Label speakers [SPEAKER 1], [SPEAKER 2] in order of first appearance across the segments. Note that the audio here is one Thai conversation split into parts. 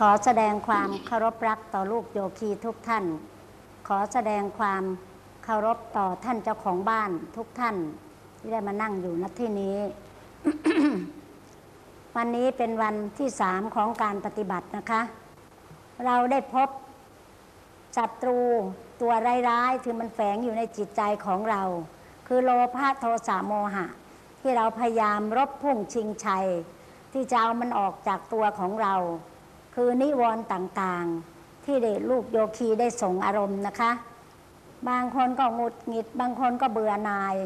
[SPEAKER 1] ขอแสดงความเคารพรักต่อลูกโยคีทุกท่าน ขอแสดงความเคารพต่อท่านเจ้าของบ้านทุกท่าน ที่ได้มานั่งอยู่ณที่นี้ วันนี้เป็นวันที่สามของการปฏิบัตินะคะ เราได้พบศัตรูตัวร้ายๆที่มันแฝงอยู่ในจิตใจของเรา คือโลภะโทสะโมหะ ที่เราพยายามรบพุ่งชิงชัย ที่จะเอามันออกจากตัวของเรา คือนิวรณ์ต่างๆ ที่เดชลูกโยคีได้ส่งอารมณ์นะคะ บางคนก็หงุดหงิด บางคนก็เบื่อหน่าย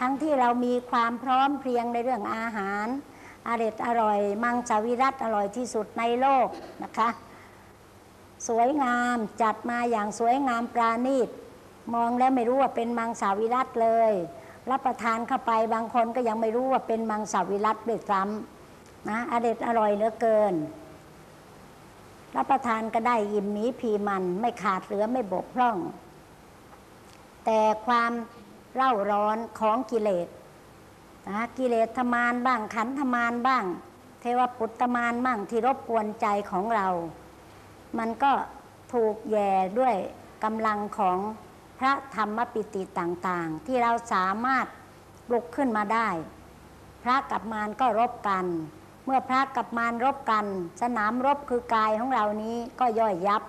[SPEAKER 1] ทั้งที่เรามีความพร้อมเพรียงในเรื่องอาหารอร่อยอร่อย มังสวิรัตอร่อยที่สุดในโลกนะคะ สวยงามจัดมาอย่างสวยงามปราณีต มองแล้วไม่รู้ว่าเป็นมังสวิรัตเลย รับประทานเข้าไปบางคนก็ยังไม่รู้ว่าเป็นมังสวิรัตด้วยซ้ำนะอเด็ดอร่อยเหลือเกิน รับประทานก็ได้อิ่มหมีพีมันไม่ขาดเหลือไม่บกพร่อง แต่ความเร่าร้อนของกิเลสนะกิเลสธมานบ้างขันธมานบ้าง เทวปุตตมานบ้างที่รบกวนใจของเรา มันก็ถูกแย่ด้วยกำลังของพระธรรมปิติต่างๆ ที่เราสามารถลุกขึ้นมาได้ พระกับมารก็รบกัน เมื่อพระกับมารรบกัน สนามรบคือกายของเรานี้ก็ย่อยยับ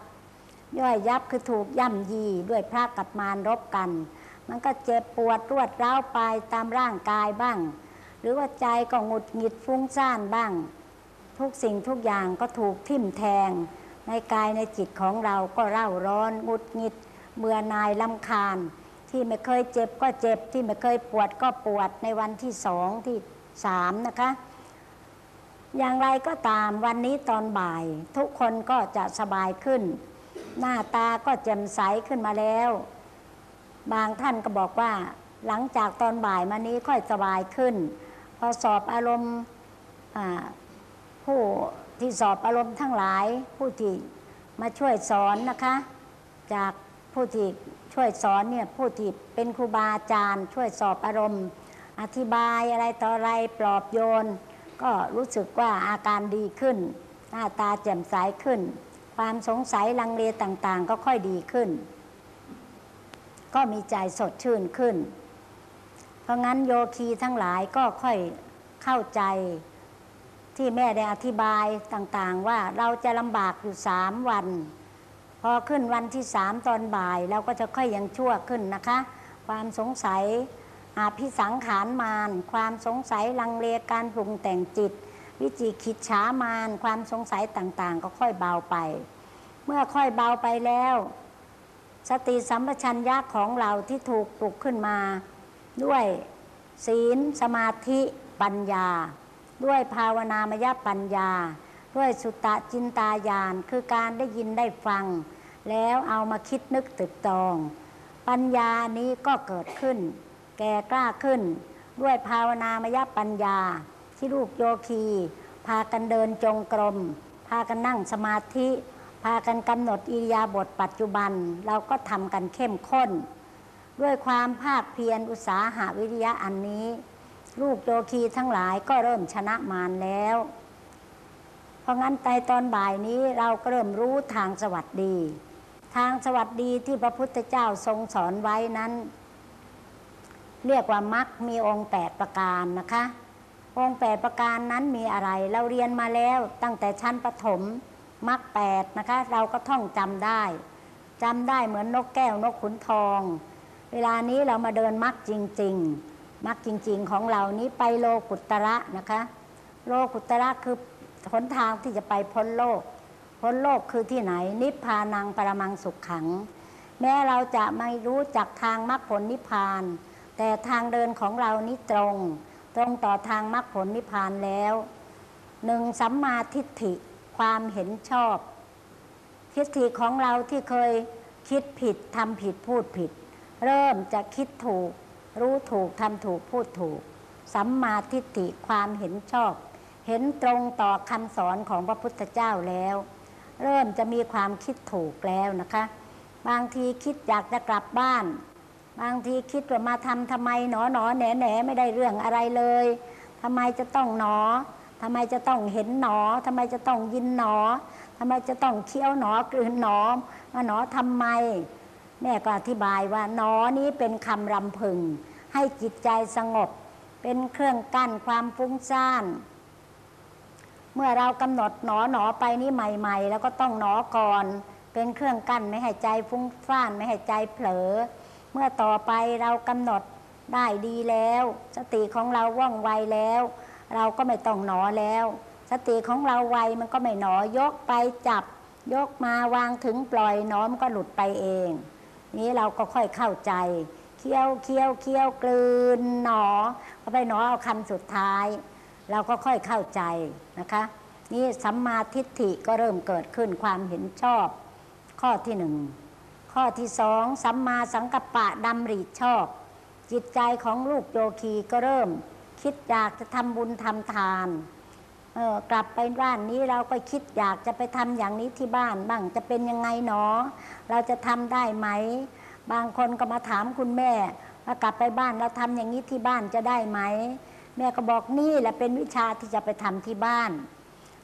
[SPEAKER 1] ย่อยยับคือถูกย่ำยีด้วยพระกับมารรบกัน มันก็เจ็บปวดรวดร้าวไปตามร่างกายบ้าง หรือว่าใจก็หงุดหงิดฟุ้งซ่านบ้าง ทุกสิ่งทุกอย่างก็ถูกทิ่มแทง ในกายในจิตของเราก็เร่าร้อนหงุดหงิดเบื่อนายลำคาญ ที่ไม่เคยเจ็บก็เจ็บที่ไม่เคยปวดก็ปวดในวันที่สองที่สามนะคะ อย่างไรก็ตามวันนี้ตอนบ่าย ทุกคนก็จะสบายขึ้น หน้าตาก็แจ่มใสขึ้นมาแล้ว บางท่านก็บอกว่า หลังจากตอนบ่ายมานี้ค่อยสบายขึ้น พอสอบอารมณ์ผู้ที่สอบอารมณ์ทั้งหลาย ผู้ที่มาช่วยสอนนะคะ จากผู้ที่ช่วยสอนเนี่ยผู้ที่เป็นครูบาอาจารย์ ช่วยสอบอารมณ์ อธิบายอะไรต่ออะไรปลอบโยน ก็รู้สึกว่าอาการดีขึ้น หน้าตาแจ่มใสขึ้น ความสงสัยลังเลต่างๆ ก็ค่อยดีขึ้น ก็มีใจสดชื่นขึ้น เพราะงั้นโยคีทั้งหลายก็ค่อยเข้าใจที่แม่ได้อธิบายต่างๆ ว่าเราจะลำบากอยู่สามวัน พอขึ้นวันที่สามตอนบ่าย เราก็จะค่อยยังชั่วขึ้นนะคะ ความสงสัย อาพิสังขารมานความสงสัยลังเลการปรุงแต่งจิต วิจิคิดฉามานความสงสัยต่างๆ ก็ค่อยเบาไป เมื่อค่อยเบาไปแล้ว สติสัมปชัญญะของเราที่ถูกปลุกขึ้นมา ด้วยศีลสมาธิปัญญา ด้วยภาวนามยปัญญา ด้วยสุตตะจินตายานคือการได้ยินได้ฟัง แล้วเอามาคิดนึกตึกตอง ปัญญานี้ก็เกิดขึ้น ก่กล้าขึ้น ด้วยภาวนามยปัญญา ที่ลูกโยคี พากันเดินจงกรม พากันนั่งสมาธิ พากันกำหนดอิริยาบถปัจจุบัน เราก็ทำกันเข้มข้น ด้วยความภาคเพียรอุตสาหะวิริยะอันนี้ ลูกโยคีทั้งหลายก็เริ่มชนะมารแล้ว เพราะงั้นในตอนบ่ายนี้เราก็เริ่มรู้ทางสวัสดี ทางสวัสดีที่พระพุทธเจ้าทรงสอนไว้นั้น เรียกว่ามักมีองค์แปดประการนะคะ องค์แปดประการนั้นมีอะไร เราเรียนมาแล้วตั้งแต่ชั้นประถมมักแปดนะคะ เราก็ท่องจำได้จำได้เหมือนนกแก้วนกขุนทอง เวลานี้เรามาเดินมักจริง ๆมักจริง ๆ ของเรานี้ไปโลกุตระนะคะ โลกุตระคือหนทางที่จะไปพ้นโลก พ้นโลกคือที่ไหน นิพพานังปรมังสุขขัง แม้เราจะไม่รู้จักทางมรรคผลนิพพาน แต่ทางเดินของเรานี้ตรง ตรงต่อทางมรรคผลนิพพานแล้วหนึ่งสัมมาทิฏฐิความเห็นชอบ ทิฏฐิของเราที่เคยคิดผิดทำผิดพูดผิด เริ่มจะคิดถูก รู้ถูกทำถูกพูดถูก สัมมาทิฏฐิความเห็นชอบ เห็นตรงต่อคำสอนของพระพุทธเจ้าแล้ว เริ่มจะมีความคิดถูกแล้วนะคะ บางทีคิดอยากจะกลับบ้าน บางทีคิดว่ามาทำทำไมหนอหนอแหนแหนไม่ได้เรื่องอะไรเลยทำไมจะต้องหนอทำไมจะต้องเห็นหนอทำไมจะต้องยินหนอททำไมจะต้องเคี้ยวหนอกลืนหนอมาหนอทำไมแม่ก็อธิบายว่าหนอนี้เป็นคำรำพึง ให้จิตใจสงบ เป็นเครื่องกั้นความฟุ้งซ่านเมื่อเรากำหนดหนอหนอไปนี่ใหม่ ๆ แล้วก็ต้องหนอก่อน เป็นเครื่องกั้นไม่ให้ใจฟุ้งซ่านไม่ให้ใจเผลอ เมื่อต่อไปเรากำหนดได้ดีแล้ว สติของเราว่องไวแล้ว เราก็ไม่ต้องหนอแล้ว สติของเราไวมันก็ไม่หนอยกไปจับ ยกมาวางถึงปล่อยหนอมก็หลุดไปเอง นี้เราก็ค่อยเข้าใจเคี้ยวเคี้ยวเคี้ยวกลืนหนอก็ไปหนอเอาคำสุดท้าย เราก็ค่อยเข้าใจนะคะ นี่สัมมาทิฏฐิก็เริ่มเกิดขึ้นความเห็นชอบ ข้อที่หนึ่ง ข้อที่สองสัมมาสังกัปปะดำริชอบ จิตใจของลูกโยคีก็เริ่ม คิดอยากจะทำบุญทำทานเออกลับไปบ้านนี้เราก็คิดอยากจะไปทำอย่างนี้ที่บ้านบ้างจะเป็นยังไงหนอ เราจะทำได้ไหม บางคนก็มาถามคุณแม่ว่ากลับไปบ้านเราทำอย่างนี้ที่บ้านจะได้ไหม แม่ก็บอกนี่แหละเป็นวิชาที่จะไปทำที่บ้าน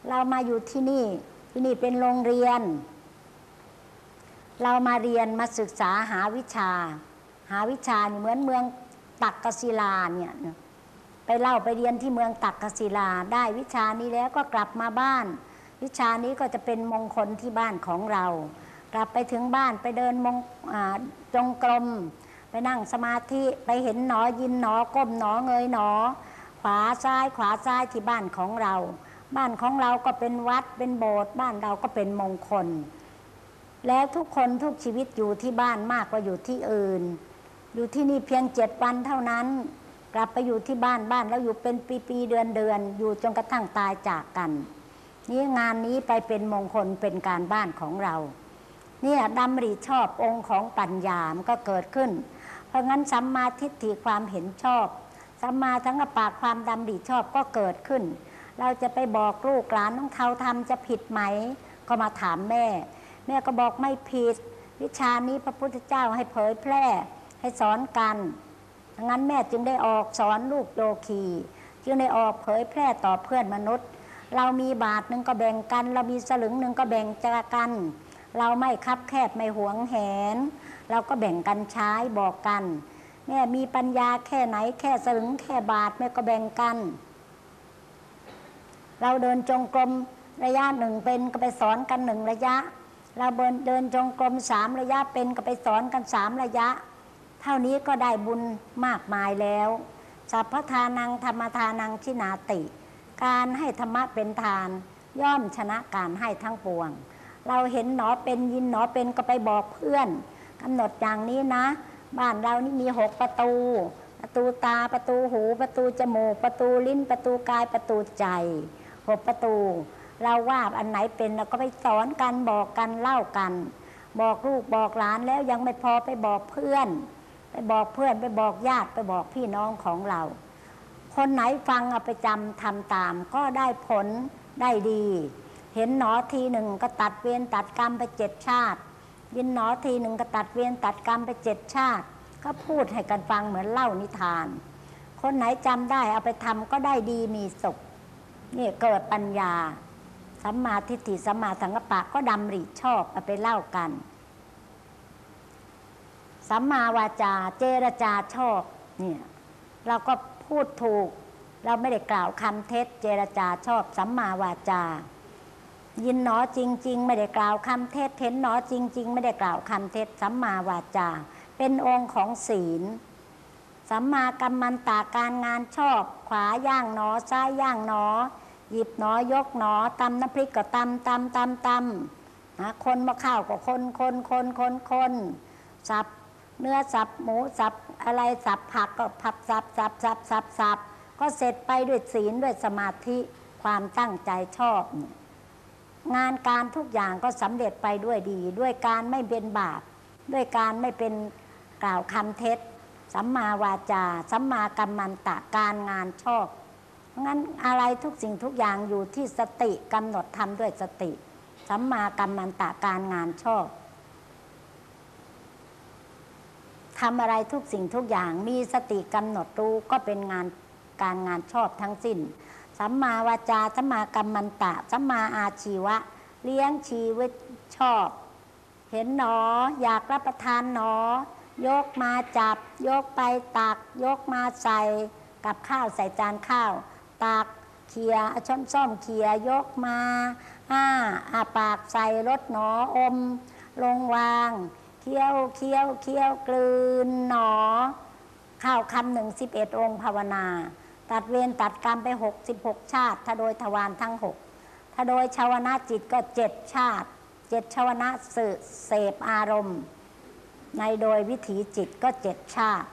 [SPEAKER 1] เรามาอยู่ที่นี่ที่นี่เป็นโรงเรียน เรามาเรียนมาศึกษาหาวิชา หาวิชานี่เหมือนเมืองตักกศิลาเนี่ยไปเล่าไปเรียนที่เมืองตักกศิลาได้วิชานี้แล้วก็กลับมาบ้าน วิชานี้ก็จะเป็นมงคลที่บ้านของเรา กลับไปถึงบ้านไปเดินมงจงกรมไปนั่งสมาธิไปเห็นหนอยินหนอก้มหนอเงยหนอ ขวาซ้ายขวาซ้ายที่บ้านของเรา บ้านของเราก็เป็นวัดเป็นโบสถ์บ้านเราก็เป็นมงคล แล้วทุกคนทุกชีวิตอยู่ที่บ้านมากกว่าอยู่ที่อื่น อยู่ที่นี่เพียงเจ็ดวันเท่านั้น กลับไปอยู่ที่บ้านบ้านแล้วอยู่เป็นปีๆเดือนเดือนอยู่จนกระทั่งตายจากกันนี่งานนี้ไปเป็นมงคลเป็นการบ้านของเรา เนี่ยดำริชอบองค์ของปัญญามนก็เกิดขึ้น เพราะงั้นสัมมาทิฏฐิความเห็นชอบสัมมาสังกปะความดำริชอบก็เกิดขึ้น เราจะไปบอกลูกหลานของเขาทำจะผิดไหม ก็มาถามแม่ แม่ก็บอกไม่ผิด วิชานี้พระพุทธเจ้าให้เผยแพร่ให้สอนกันดังนั้นแม่จึงได้ออกสอนลูกโยคีจึงได้ออกเผยแพร่ต่อเพื่อนมนุษย์ เรามีบาทหนึ่งก็แบ่งกัน เรามีสลึงหนึ่งก็แบ่งจากกัน เราไม่คับแคบไม่หวงแหน เราก็แบ่งกันใช้บอกกันแม่มีปัญญาแค่ไหนแค่สลึงแค่บาทแม่ก็แบ่งกัน เราเดินจงกรมระยะหนึ่งเป็นก็ไปสอนกันหนึ่งระยะ เราเดินเดินจงกรมสามระยะเป็นก็ไปสอนกันสามระยะ เท่านี้ก็ได้บุญมากมายแล้วสัพพทานังธรรมทานังชินาติ การให้ธรรมะเป็นทาน ย่อมชนะการให้ทั้งปวง เราเห็นหนอเป็นยินหนอเป็นก็ไปบอกเพื่อนกำหนดอย่างนี้นะ บ้านเรานี่มีหกประตู ประตูตาประตูหู ประตูจมูก ประตูลิ้นประตูกายประตูใจหกประตู เราว่าอันไหนเป็นเราก็ไปสอนกันบอกกันเล่ากัน บอกลูกบอกหลานแล้วยังไม่พอไปบอกเพื่อน ไปบอกเพื่อนไปบอกญาติไปบอกพี่น้องของเรา คนไหนฟังเอาไปจำทำตาม ก็ได้ผลได้ดี เห็นหนอทีหนึ่งก็ตัดเวรตัดกรรมไปเจ็ดชาติ ยินหนอทีหนึ่งก็ตัดเวรตัดกรรมไปเจ็ดชาติ ก็พูดให้กันฟังเหมือนเล่านิทาน คนไหนจำได้เอาไปทำก็ได้ดีมีสุขนี่เกิดปัญญา สัมมาทิฏฐิสัมมาสังกัปปะก็ดำริชอบเอาไปเล่ากัน สัมมาวาจาเจรจาชอบเนี่ยเราก็พูดถูก เราไม่ได้กล่าวคำเท็จ เจรจาชอบสัมมาวาจา ยินหนอจริง ๆ ไม่ได้กล่าวคำเท็จเห็นหนอจริง ๆ ไม่ได้กล่าวคำเท็จสัมมาวาจา เป็นองค์ของศีลสัมมากัมมันตาการงานชอบ ขวาย่างหนอซ้ายย่างหนอ หยิบหนอยกหนอตำน้ำพริกก็ตำตำตำตำนะคนมะข้าวก็คนคนคนคนคนสับเนื้อสับหมูสับอะไรสับผักก็ผับสับสับสับสับสับก็เสร็จไปด้วยศีลด้วยสมาธิความตั้งใจชอบ งานการทุกอย่างก็สำเร็จไปด้วยดี ด้วยการไม่เป็นบาป ด้วยการไม่เป็นกล่าวคำเท็จสัมมาวาจาสัมมากัมมันตะการงานชอบ งั้นอะไรทุกสิ่งทุกอย่างอยู่ที่สติกำหนดทำด้วยสติสัมมากัมมันตะการงานชอบทำอะไรทุกสิ่งทุกอย่างมีสติกำหนดรู้ก็เป็นงานการงานชอบทั้งสิ้น สัมมาวาจาสัมมากัมมันตะสัมมาอาชีวะ เลี้ยงชีวิตชอบ เห็นหนอ อยากรับประทานหนอ ยกมาจับ ยกไปตัก ยกมาใส่กับข้าวใส่จานข้าว ตักเคียช้อนส้อมเคียยกมาอ้าอาปากใส่รสหนออม ลงวางเคี้ยวเคี้ยวเคี้ยวกลืนหนอ ข้าวคำหนึ่งสิบเอ็ดองภาวนา ตัดเวรตัดกรรมไปหกสิบหกชาติ ถ้าโดยทวารทั้งหกถ้าโดยชาวนาจิตก็เจ็ดชาติเจ็ดชาวนะสืเสพอารมณ์ ในโดยวิถีจิตก็เจ็ดชาติ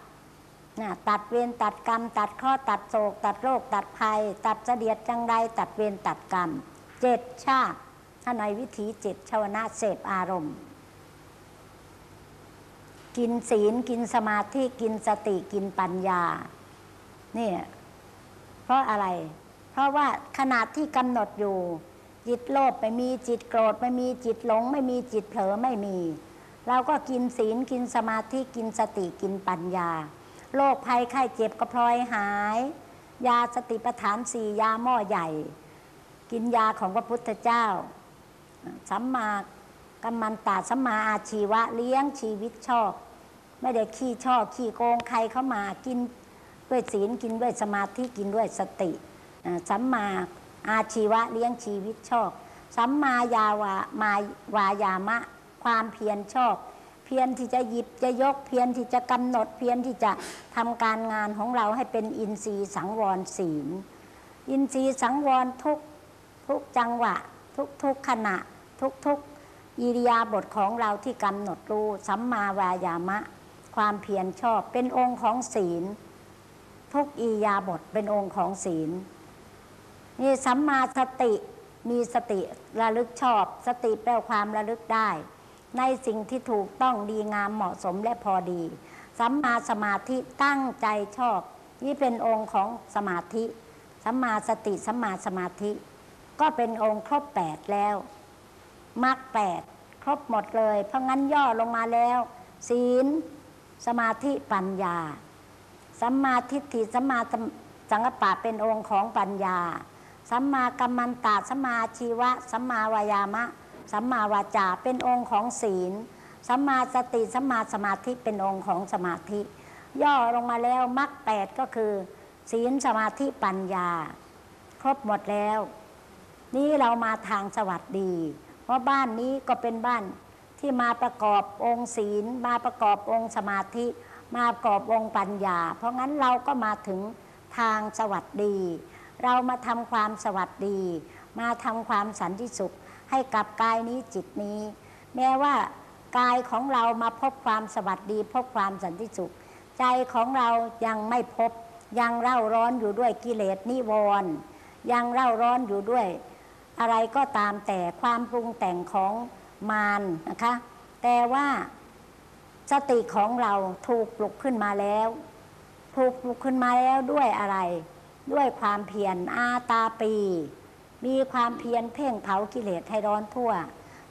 [SPEAKER 1] นะตัดเวรตัดกรรม ตัดข้อตัดโศก ตัดโรค ตัดภัย ตัดเสดียดจังไรตัดเวรตัดกรรมเจ็ดชาติถ้าในวิถีจิตชาวนะเสพอารมณ์ กินศีลกินสมาธิกินสติกินปัญญาเนี่ยเพราะอะไร เพราะว่าขนาดที่กำหนดอยู่ จิตโลภไม่มีจิตโกรธไม่มีจิตหลง ไม่มีจิตเผลอไม่มี เราก็กินศีลกินสมาธิกินสติกินปัญญา โรคภัยไข้เจ็บก็พลอยหาย ยาสติปัฏฐานสี่ยาหม้อใหญ่ กินยาของพระพุทธเจ้าสัมมากัมมันตาสัมมาอาชีวะเลี้ยงชีวิตชอบ ไม่ได้ขี้ชอบขี้โกงใครเข้ามากินด้วยศีลกินด้วยสมาธิกินด้วยสติสัมมาอาชีวะเลี้ยงชีวิตชอบ สัมมายาวามาวายามะ ความเพียรชอบ เพียรที่จะหยิบจะยกเพียรที่จะกำหนดเพียรที่จะทำการงานของเราให้เป็นอินทรีย์สังวรศีล อินทรีย์สังวรทุกทุกจังหวะ ทุกทุกขณะ ทุกทุกอิริยาบถของเราที่กำหนดรู้สัมมาวายามะ ความเพียรชอบเป็นองค์ของศีล ทุกอิริยาบถเป็นองค์ของศีลนี่สัมมาสติมีสติระลึกชอบ สติแปลความระลึกได้ ในสิ่งที่ถูกต้องดีงามเหมาะสมและพอดี สัมมาสมาธิตั้งใจชอบ นี่เป็นองค์ของสมาธิ สัมมาสติสัมมาสมาธิ ก็เป็นองค์ครบแปดแล้วมรรคแปดครบหมดเลย เพราะงั้นย่อลงมาแล้ว ศีล สมาธิปัญญา สัมมาทิฏฐิสัมมาสังกปะเป็นองค์ของปัญญา สัมมากัมมันตาสัมมาชีวะ สัมมาวายามะ สัมมาวาจาเป็นองค์ของศีล สัมมาสติสัมมาสมาธิเป็นองค์ของสมาธิ ย่อลงมาแล้วมรรคแปดก็คือ ศีลสมาธิปัญญา ครบหมดแล้ว นี่เรามาทางสวัสดี เพราะบ้านนี้ก็เป็นบ้านที่มาประกอบองค์ศีล มาประกอบองค์สมาธิ มาประกอบองค์ปัญญา เพราะงั้นเราก็มาถึงทางสวัสดี เรามาทำความสวัสดี มาทำความสันติสุข ให้กับกายนี้จิตนี้ แม้ว่ากายของเรามาพบความสวัสดี พบความสันติสุข ใจของเรายังไม่พบ ยังเร่าร้อนอยู่ด้วยกิเลสนิวรณ์ยังเร่าร้อนอยู่ด้วย อะไรก็ตามแต่ความปรุงแต่งของมารนะคะ แต่ว่าสติของเราถูกปลุกขึ้นมาแล้ว ถูกปลุกขึ้นมาแล้วด้วยอะไร ด้วยความเพียรอาตาปี มีความเพียรเพ่งเผากิเลสให้ร้อนทั่ว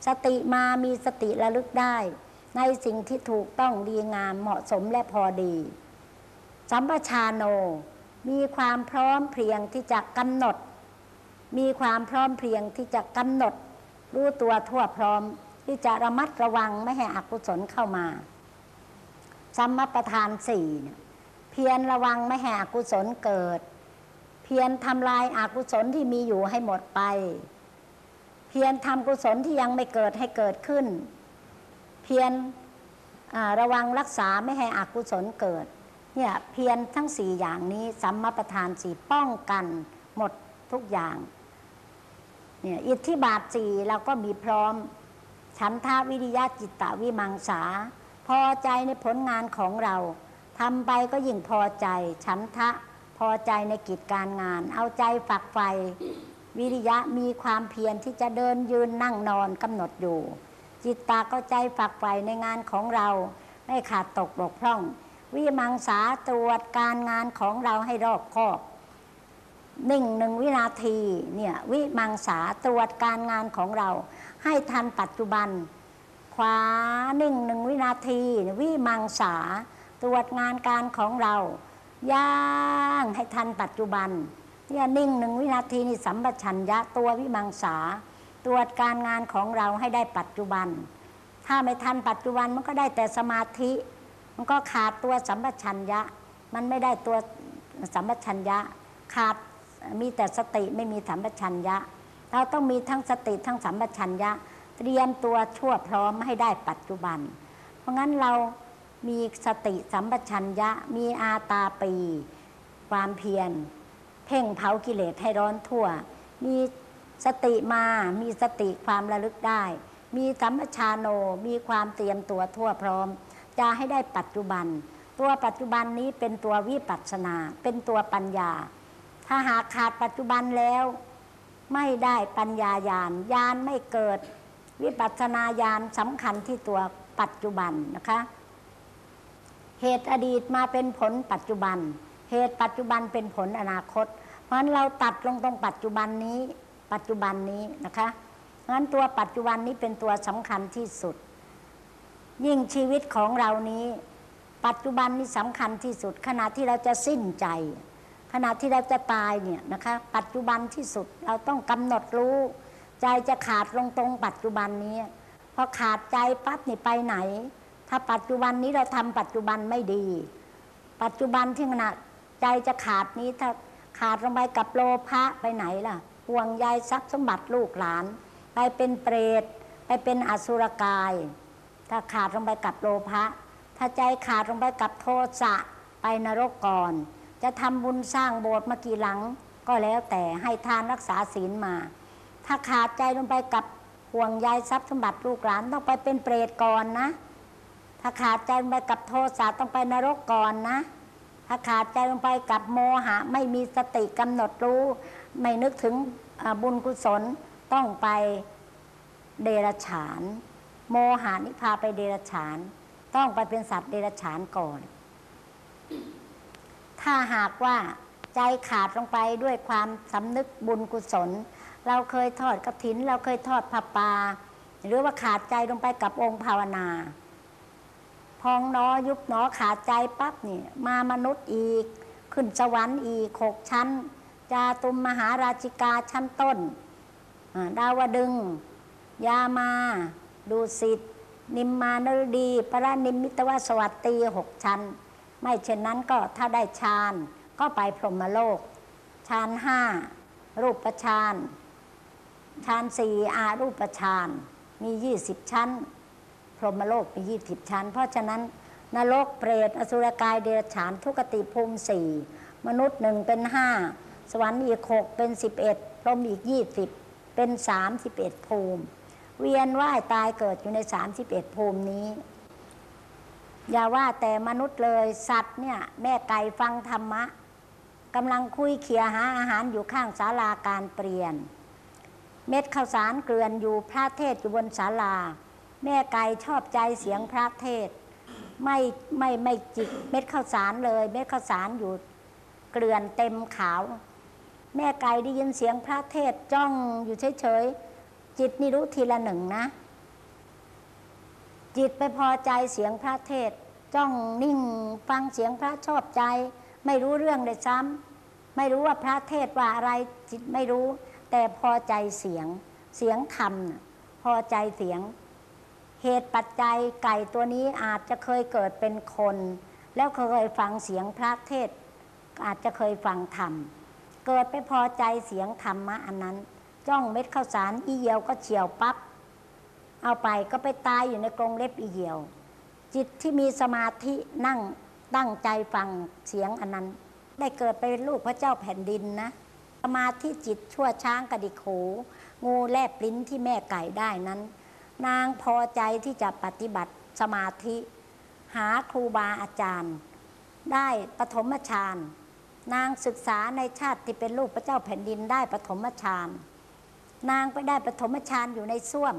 [SPEAKER 1] สติมามีสติระลึกได้ ในสิ่งที่ถูกต้องดีงามเหมาะสมและพอดี สัมปชาโน มีความพร้อมเพรียงที่จะกำหนด มีความพร้อมเพรียงที่จะกำหนด รู้ตัวทั่วพร้อมที่จะระมัดระวังไม่ให้อกุศลเข้ามาสัมมาประธานสี่เนี่ยเพียรระวังไม่ให้อกุศลเกิด เพียรทำลายอากุศลที่มีอยู่ให้หมดไป เพียรทำกุศลที่ยังไม่เกิดให้เกิดขึ้น เพียรระวังรักษาไม่ให้อกุศลเกิด เนี่ยเพียรทั้งสี่อย่างนี้สัมมาประธานสี่ป้องกันหมดทุกอย่างเนี่ยอิทธิบาทสี่เราก็มีพร้อม ฉันทาวิริยะจิตตวิมังสา พอใจในผลงานของเราทำไปก็ยิ่งพอใจ ฉันทะ พอใจในกิจการงาน เอาใจฝักใฝ่วิริยะมีความเพียรที่จะเดินยืนนั่งนอนกำหนดอยู่ จิตตาก็ใจฝักใฝ่ในงานของเรา ไม่ขาดตกบกพร่อง วิมังสาตรวจการงานของเราให้รอบคอบหนิ่งหนึ่งวินาทีเนี่ยวิมังสาตรวจการงานของเรา ให้ทันปัจจุบัน ขวาหนิ่งหนึ่งวินาที วิมังสาตรวจงานการของเรา ย่างให้ทันปัจจุบันเนี่ยนิ่งหนึ่งวินาทีนี่สัมปชัญญะตัววิมังสา ตรวจการงานของเราให้ได้ปัจจุบัน ถ้าไม่ทันปัจจุบันมันก็ได้แต่สมาธิ มันก็ขาดตัวสัมปชัญญะ มันไม่ได้ตัวสัมปชัญญะ ขาดมีแต่สติไม่มีสัมปชัญญะ เราต้องมีทั้งสติทั้งสัมปชัญญะ เตรียมตัวชั่วพร้อมให้ได้ปัจจุบัน เพราะงั้นเรา มีสติสัมปชัญญะ มีอาตาปี ความเพียร เพ่งเผากิเลสให้ร้อนทั่ว มีสติมา มีสติความระลึกได้ มีสัมปชานโน มีความเตรียมตัวทั่วพร้อม จะให้ได้ปัจจุบัน ตัวปัจจุบันนี้เป็นตัววิปัสสนา เป็นตัวปัญญา ถ้าหากขาดปัจจุบันแล้ว ไม่ได้ปัญญาญาณญาณไม่เกิด วิปัสสนาญาณสำคัญที่ตัวปัจจุบันนะคะ เหตุอดีตมาเป็นผลปัจจุบัน เหตุปัจจุบันเป็นผลอนาคต เพราะฉะนั้นเราตัดลงตรงปัจจุบันนี้ ปัจจุบันนี้นะคะเพราะฉะนั้นตัวปัจจุบันนี้เป็นตัวสำคัญที่สุด ยิ่งชีวิตของเรานี้ ปัจจุบันนี้สำคัญที่สุด ขณะที่เราจะสิ้นใจ ขณะที่เราจะตายเนี่ยนะคะ ปัจจุบันที่สุดเราต้องกำหนดรู้ ใจจะขาดลงตรงปัจจุบันนี้พอขาดใจปั๊บนี่ไปไหน ถ้าปัจจุบันนี้เราทำปัจจุบันไม่ดี ปัจจุบันที่ขณะใจจะขาดนี้ถ้าขาดลงไปกับโลภะไปไหนล่ะห่วงใยทรัพย์สมบัติลูกหลาน ไปเป็นเปรต ไปเป็นอสุรกาย ถ้าขาดลงไปกับโลภะถ้าใจขาดลงไปกับโทสะไปนรกก่อน จะทำบุญสร้างโบสถ์มากี่หลัง ก็แล้วแต่ให้ทานรักษาศีลมา ถ้าขาดใจลงไปกับห่วงใยทรัพย์สมบัติลูกหลานต้องไปเป็นเปรตก่อนนะ ถ้าขาดใจลงไปกับโทสะต้องไปนรกก่อนนะ ถ้าขาดใจลงไปกับโมหะ ไม่มีสติกำหนดรู้ ไม่นึกถึงบุญกุศลต้องไปเดรัจฉาน โมหานิพาไปเดรัจฉาน ต้องไปเป็นสัตว์เดรัจฉานก่อน ถ้าหากว่าใจขาดลงไปด้วยความสำนึกบุญกุศล เราเคยทอดกระถิน เราเคยทอดผ้าปา หรือว่าขาดใจลงไปกับองค์ภาวนา พองหนอยุบหนอขาดใจปั๊บนี่มามนุษย์อีก ขึ้นสวรรค์อีกหกชั้น จาตุมมหาราชิกาชั้นต้น ดาวดึง ยามา ดูสิตนิมมานรดีปรานิมมิตวสวัตตีหกชั้น ไม่เช่นนั้นก็ถ้าได้ฌานก็ไปพรหมโลกฌานห้ารูปฌานฌานสี่อารูปฌานมียี่สิบชั้น พรหมโลกมียี่สิบชั้น เพราะฉะนั้นนรกเปรตอสุรกายเดรัจฉานทุกติภูมิสี่มนุษย์หนึ่งเป็นห้าสวรรค์อีกหกเป็นสิบเอ็ดพรหมอีกยี่สิบเป็นสามสิบเอ็ดภูมิ เวียนว่ายตายเกิดอยู่ในสามสิบเอ็ดภูมินี้ อย่าว่าแต่มนุษย์เลยสัตว์เนี่ยแม่ไก่ฟังธรรมะกำลังคุยเคียหาอาหารอยู่ข้างศาลาการเปลี่ยน เม็ดข้าวสารเกลือนอยู่พระเทศอยู่บนศาลา แม่ไก่ชอบใจเสียงพระเทศ ไม่ไม่ไม่จิกเม็ดข้าวสารเลย เม็ดข้าวสารอยู่เกลื่อนเต็มขาว แม่ไก่ได้ยินเสียงพระเทศจ้องอยู่เฉยๆจิตนี่รู้ทีละหนึ่งนะ จิตไปพอใจเสียงพระเทศ จ้องนิ่งฟังเสียงพระชอบใจ ไม่รู้เรื่องเลยซ้ำไม่รู้ว่าพระเทศว่าอะไรจิตไม่รู้ แต่พอใจเสียงเสียงธรรมพอใจเสียง เหตุปัจจัยไก่ตัวนี้อาจจะเคยเกิดเป็นคน แล้วเคยฟังเสียงพระเทศ อาจจะเคยฟังธรรม เกิดไปพอใจเสียงธรรมะอันนั้น จ้องเม็ดข้าวสารอีเหี่ยวก็เฉียวปับ๊บเอาไปก็ไปตายอยู่ในกรงเล็บอีเหี่ยว จิตที่มีสมาธินั่งตั้งใจฟังเสียงอันนั้น ได้เกิดไปเป็นลูกพระเจ้าแผ่นดินนะสมาธิจิตชั่วช้างกระดิกหูงูแลบลิ้นที่แม่ไก่ได้นั้น นางพอใจที่จะปฏิบัติสมาธิ หาครูบาอาจารย์ ได้ปฐมฌานนางศึกษาในชาติที่เป็นลูกพระเจ้าแผ่นดินได้ปฐมฌานนางไปได้ปฐมฌานอยู่ในส้วม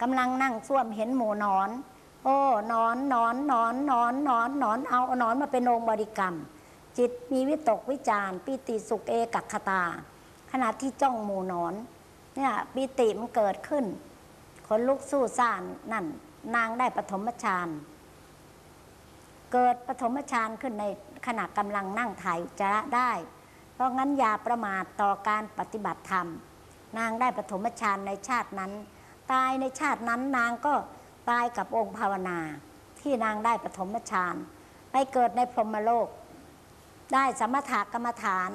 [SPEAKER 1] กำลังนั่งส้วมเห็นหมูนอน โอ้นอนนอนนอนนอนนอนนอนเอาอนอนมาเป็นองค์บริกรรม จิตมีวิตกวิจารปิติสุขเอกัคตา ขณะที่จ้องหมูนอน เนี่ยปิติมันเกิดขึ้นขนลุกสู้ซ่านนั่น นางได้ปฐมฌานเกิดปฐมฌานขึ้นในขณะกำลังนั่งถ่ายอุจจาระได้ เพราะงั้นอย่าประมาทต่อการปฏิบัติธรรม นางได้ปฐมฌานในชาตินั้น ตายในชาตินั้นนางก็ตายกับองค์ภาวนา ที่นางได้ปฐมฌานไปเกิดในพรหมโลก ได้สมถกรรมฐาน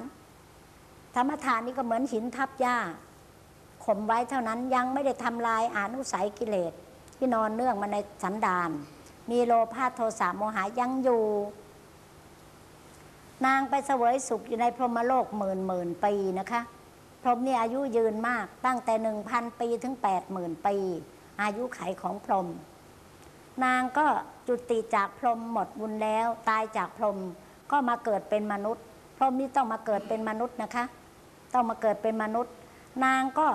[SPEAKER 1] สมถานนี่ก็เหมือนหินทับหญ้า ข่มไว้เท่านั้นยังไม่ได้ทำลายอานุสัยกิเลสที่นอนเนื่องมาในสันดาน มีโลภะโทสะโมหะยังอยู่ นางไปเสวยสุขอยู่ในพรหมโลกหมื่นหมื่นปีนะคะ พรหมนี่อายุยืนมากตั้งแต่หนึ่งพันปีถึงแปดหมื่นปี อายุไขของพรหมนางก็จุติจากพรหมหมดบุญแล้ว ตายจากพรหมก็มาเกิดเป็นมนุษย์ พรหมนี่ต้องมาเกิดเป็นมนุษย์นะคะ ต้องมาเกิดเป็นมนุษย์ นางก็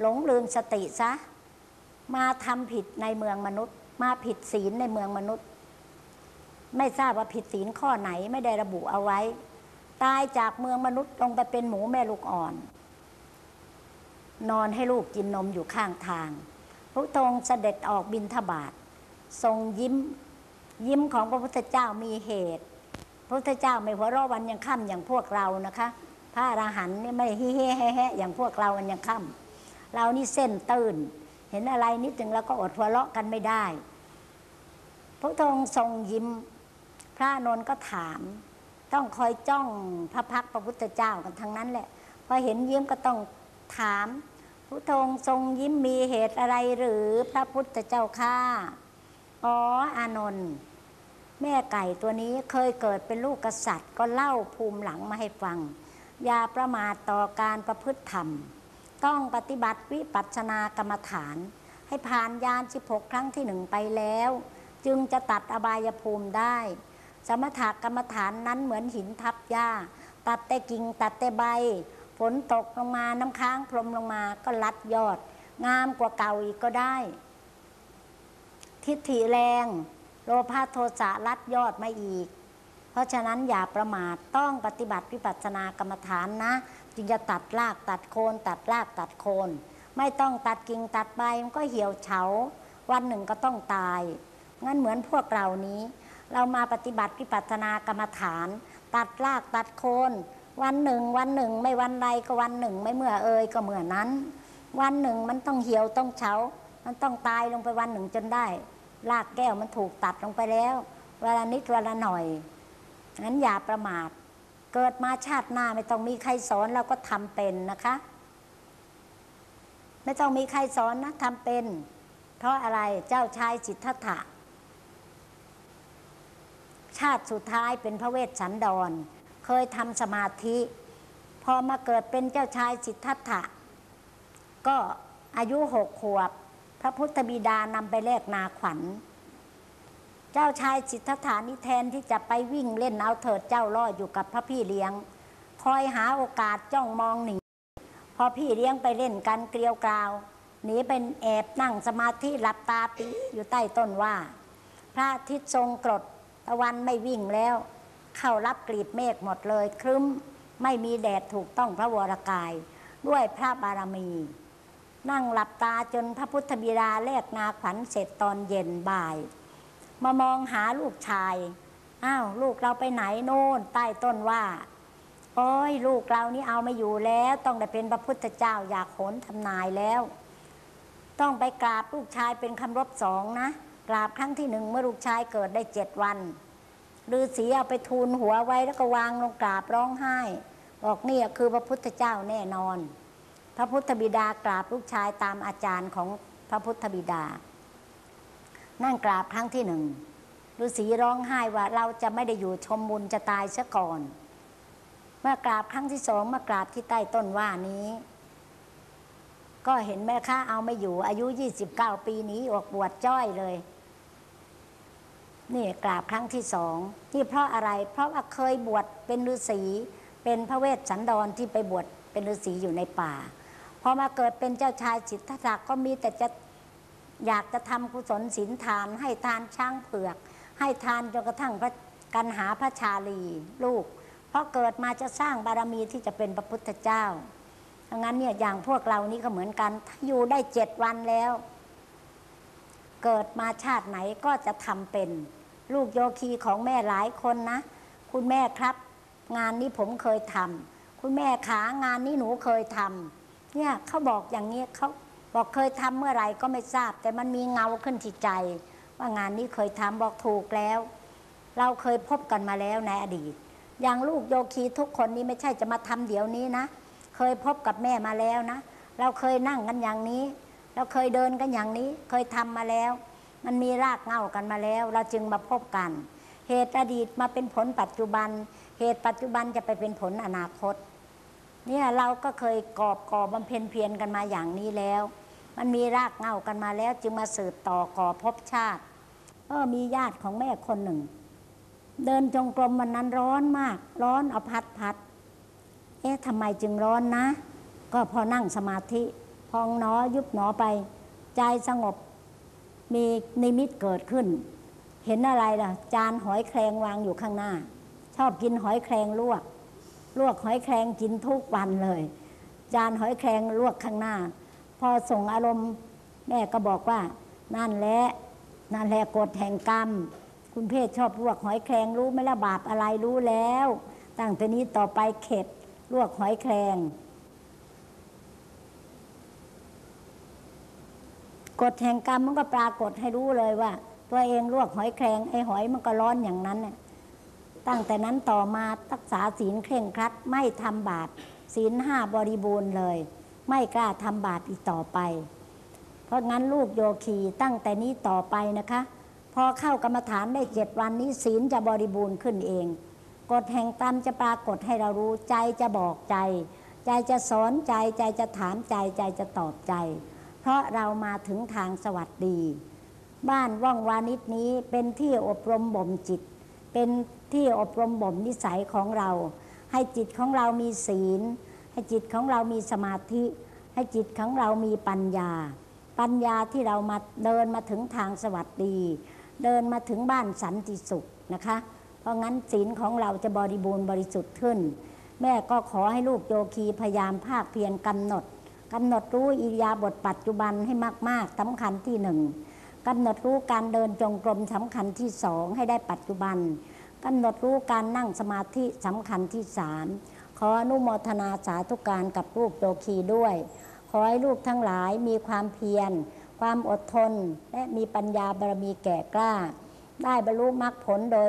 [SPEAKER 1] หลงลืมสติซะ มาทำผิดในเมืองมนุษย์ มาผิดศีลในเมืองมนุษย์ ไม่ทราบว่าผิดศีลข้อไหนไม่ได้ระบุเอาไว้ ตายจากเมืองมนุษย์ลงไปเป็นหมูแม่ลูกอ่อน นอนให้ลูกกินนมอยู่ข้างทาง พระองค์เสด็จออกบินทบาททรงยิ้มยิ้มของพระพุทธเจ้ามีเหตุ พระพุทธเจ้าไม่หัวเราะวันยังค่ำอย่างพวกเรานะคะ พระอรหันต์นี่ไม่ฮิเฮ่แฮ่อย่างพวกเราวันยังค่ำ เรานี่เส้นตื่นเห็นอะไรนิดหนึ่งแล้วก็อดหัวเราะกันไม่ได้ พระองค์ทรงยิ้ม พระนนท์ก็ถาม ต้องคอยจ้องพระพักพระพุทธเจ้ากันทั้งนั้นแหละ พอเห็นยิ้มก็ต้องถามพระองค์ทรงยิ้มมีเหตุอะไรหรือพระพุทธเจ้าข้าอ๋ออานนท์แม่ไก่ตัวนี้เคยเกิดเป็นลูกกษัตริย์ ก็เล่าภูมิหลังมาให้ฟัง อย่าประมาทต่อการประพฤติธรรม ต้องปฏิบัติวิปัสสนากรรมฐาน ให้ผ่านยาน16 ครั้งที่หนึ่งไปแล้ว จึงจะตัดอบายภูมิได้ สมถกรรมฐานนั้นเหมือนหินทับหญ้า ตัดแต่กิ่งตัดแต่ใบ ฝนตกลงมาน้ำค้างพรมลงมาก็ลัดยอด งามกว่าเก่าอีกก็ได้ ทิฏฐิแรง โลภะโทสะลัดยอดมาอีก เพราะฉะนั้นอย่าประมาทต้องปฏิบัติวิปัสสนากรรมฐานนะ จึงจะตัดรากตัดโคนตัดรากตัดโคน ไม่ต้องตัดกิ่งตัดใบมันก็เหี่ยวเฉา วันหนึ่งก็ต้องตาย งั้นเหมือนพวกเรานี้ เรามาปฏิบัติวิปัสสนากรรมฐาน ตัดรากตัดโคน วันหนึ่ง วันหนึ่ง ไม่วันใดก็วันหนึ่ง ไม่เมื่อเอ่ยก็เมื่อนั้น วันหนึ่งมันต้องเหี่ยวต้องเฉา มันต้องตายลงไปวันหนึ่งจนได้ รากแก้วมันถูกตัดลงไปแล้ว เวลานิดเวลาหน่อยงั้นอย่าประมาท เกิดมาชาติหน้าไม่ต้องมีใครสอนเราก็ทำเป็นนะคะ ไม่ต้องมีใครสอนนะทำเป็น เพราะอะไรเจ้าชายสิทธัตถะชาติสุดท้ายเป็นพระเวสสันดร เคยทำสมาธิ พอมาเกิดเป็นเจ้าชายสิทธัตถะ ก็อายุหกขวบ พระพุทธบิดานำไปแลกนาขวัญ เจ้าชายสิทธัตถานี่แทนที่จะไปวิ่งเล่นเอาเถิดเจ้าล่ออยู่กับพระพี่เลี้ยง คอยหาโอกาสจ้องมองหนีพอพี่เลี้ยงไปเล่นกันเกลียวกราวหนีเป็นแอบนั่งสมาธิหลับตาปีอยู่ใต้ต้นว่า พระอาทิตย์ทรงกรดตะวันไม่วิ่งแล้ว เข้ารับกลีบเมฆหมดเลยครึ้มไม่มีแดดถูกต้องพระวรากาย ด้วยพระบารมี นั่งหลับตาจนพระพุทธบิดาแลกนาขวัญเสร็จตอนเย็นบ่าย มามองหาลูกชาย อ้าวลูกเราไปไหนโน่นใต้ต้นว่า โอ้ยลูกเรานี่เอาไม่อยู่แล้ว ต้องได้เป็นพระพุทธเจ้าอยากโหนทำนายแล้ว ต้องไปกราบลูกชายเป็นคำรบสองนะ กราบครั้งที่หนึ่งเมื่อลูกชายเกิดได้เจ็ดวันฤาษีเอาไปทูลหัวไว้แล้วก็วางลงกราบร้องไห้ บอกนี่คือพระพุทธเจ้าแน่นอน พระพุทธบิดากราบลูกชายตามอาจารย์ของพระพุทธบิดา นั่งกราบครั้งที่หนึ่งฤาษีร้องไห้ว่าเราจะไม่ได้อยู่ชมบุญจะตายซะก่อน เมื่อกราบครั้งที่สองเมากราบที่ใต้ต้นว่านี้ ก็เห็นแม่ค้าเอาไม่อยู่ อายุ 29 ปีนี้ออกบวชจ้อยเลยนี่กราบครั้งที่สองนี่เพราะอะไร เพราะว่าเคยบวชเป็นฤาษีเป็นพระเวสสันดรที่ไปบวชเป็นฤาษีอยู่ในป่าพอมาเกิดเป็นเจ้าชายสิทธัตถะก็มีแต่จะ อยากจะทำกุศลศีลทาน ให้ทานช้างเผือก ให้ทานจนกระทั่งพระกันหาพระชาลีลูก เพราะเกิดมาจะสร้างบารมีที่จะเป็นพระพุทธเจ้าดังนั้นเนี่ยอย่างพวกเรานี่ก็เหมือนกันถ้าอยู่ได้เจ็ดวันแล้ว เกิดมาชาติไหนก็จะทำเป็น ลูกโยคีของแม่หลายคนนะ คุณแม่ครับ งานนี้ผมเคยทำคุณแม่ขางานนี้หนูเคยทำเนี่ยเขาบอกอย่างนี้เขา บอกเคยทำเมื่อไหร่ก็ไม่ทราบ แต่มันมีเงาขึ้นที่ใจ ว่างานนี้เคยทำบอกถูกแล้ว เราเคยพบกันมาแล้วในอดีต อย่างลูกโยคีทุกคนนี้ไม่ใช่จะมาทำเดี๋ยวนี้นะ เคยพบกับแม่มาแล้วนะ เราเคยนั่งกันอย่างนี้ เราเคยเดินกันอย่างนี้ เคยทำมาแล้ว มันมีรากเงากันมาแล้ว เราจึงมาพบกัน เหตุอดีตมาเป็นผลปัจจุบัน เหตุปัจจุบันจะไปเป็นผลอนาคตเนี่ยเราก็เคยกอบก่อบำเพ็ญเพียรกันมาอย่างนี้แล้ว มันมีรากเหง้ากันมาแล้ว จึงมาสืบต่อก่อภพชาติเออมีญาติของแม่คนหนึ่ง เดินจงกรมวันนั้นร้อนมาก ร้อนเอาพัดพัด เอ๊ะทำไมจึงร้อนนะ ก็พอนั่งสมาธิ พองหนอยุบหนอไป ใจสงบมีนิมิตเกิดขึ้น เห็นอะไรล่ะ จานหอยแครงวางอยู่ข้างหน้า ชอบกินหอยแครงลวก ลวกหอยแครงกินทุกวันเลย จานหอยแครงลวกข้างหน้า พอส่งอารมณ์แม่ก็บอกว่า นั่นแหละนั่นแหละกฎแห่งกรรม คุณเพศชอบลวกหอยแครงรู้ไหมละบาปอะไรรู้แล้ว ตั้งแต่นี้ต่อไปเข็ดลวกหอยแครงกฎแห่งกรรมมันก็ปรากฏให้รู้เลยว่า ตัวเองลวกหอยแครงไอ้หอยมันก็ร้อนอย่างนั้นน่ะตั้งแต่นั้นต่อมารักษาศีลเคร่งครัดไม่ทำบาปศีลห้าบริบูรณ์เลย ไม่กล้าทำบาปอีกต่อไป เพราะงั้นลูกโยคีตั้งแต่นี้ต่อไปนะคะ พอเข้ากรรมฐานได้เจ็ดวันนี้ศีลจะบริบูรณ์ขึ้นเองกฎแห่งกรรมจะปรากฏให้เรารู้ใจจะบอกใจ ใจจะสอนใจใจจะถามใจใจจะตอบใจ เพราะเรามาถึงทางสวัสดี บ้านว่องวานิชนี้เป็นที่อบรมบ่มจิต เป็นที่อบรมบ่มนิสัยของเรา ให้จิตของเรามีศีล ให้จิตของเรามีสมาธิ ให้จิตของเรามีปัญญา ปัญญาที่เรามาเดินมาถึงทางสวัสดี เดินมาถึงบ้านสันติสุขนะคะ เพราะงั้นศีลของเราจะบริบูรณ์บริสุทธิ์ขึ้น แม่ก็ขอให้ลูกโยคีพยายามภาคเพียรกำหนดกำหนดรู้อิริยาบถปัจจุบันให้มากๆสำคัญที่หนึ่งกำหนดรู้การเดินจงกรมสำคัญที่สองให้ได้ปัจจุบันกำหนดรู้การนั่งสมาธิสำคัญที่สาม ขออนุโมทนาสาธุการกับลูกโยคีด้วย ขอให้ลูกทั้งหลายมีความเพียร ความอดทน และมีปัญญาบารมีแก่กล้า ได้บรรลุมรรคผลโดย